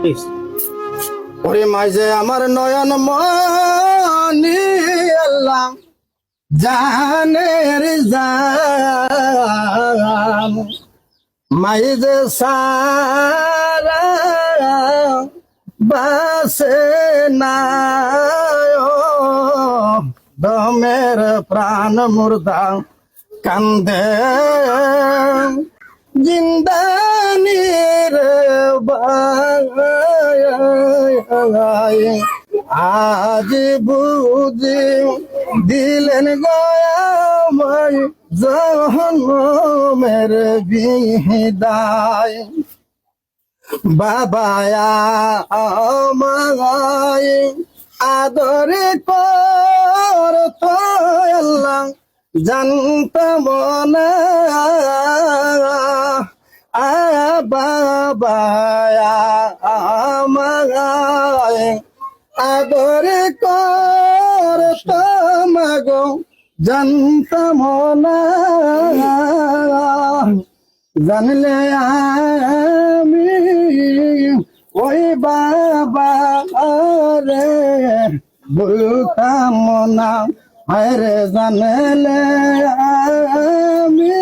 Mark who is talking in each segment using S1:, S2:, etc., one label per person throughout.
S1: Please
S2: ওরে মাঝে আমার নয়ন মনি আল্লাহ জানের জান মাইজে সারা বাসে না দমের প্রাণ মুর্দা কান্দে। জিন্দানির আজ বুঝি দিলেন গয়াময় জহমের বিদায়। বাবায়া আমায় আদরে কর তো আল্লাহ জানতাম না বাবায়া আদরে কর মাগো জানতাম না। জানলে আমি ওই বাবা রে বলতাম না। আরে জানলে আমি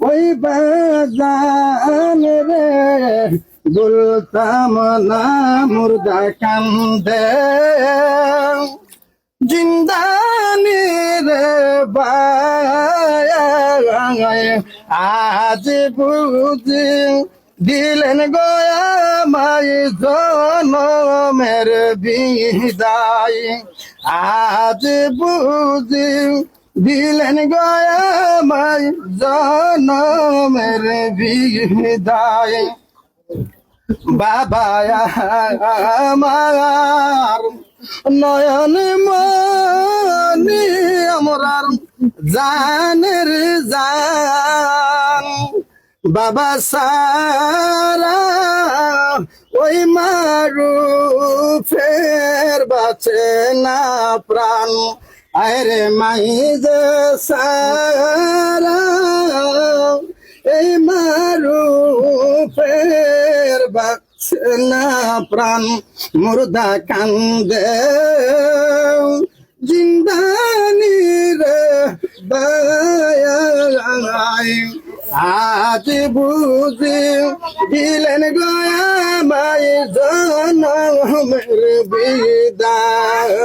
S2: ওই বাজান রে বলতাম, না, মুর্দা কান্দে। জিন্দানি রে বায় আজ বুঝি দিলেন গয়া মাই জনমের বিদায়। আজ বুঝি দিলেন গয়া মাই জনমের বিদায়। বাবা, আমার নয়ন মনি আমরার জানের জান। বাবা সারা ওই মারু ফের বাঁচে না প্রাণ। আরে মাই যে সারা এই মারু ফের বাঁচে প্রাণ, মুর্দা কান্দে। জিন্দানি রে বায় আজ বুঝি দিলেন গয়া মাই জনমের বিদায়।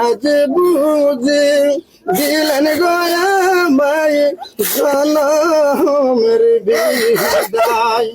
S2: আজ বুঝি দিলেন গয়া মাই জনমের বিদায়।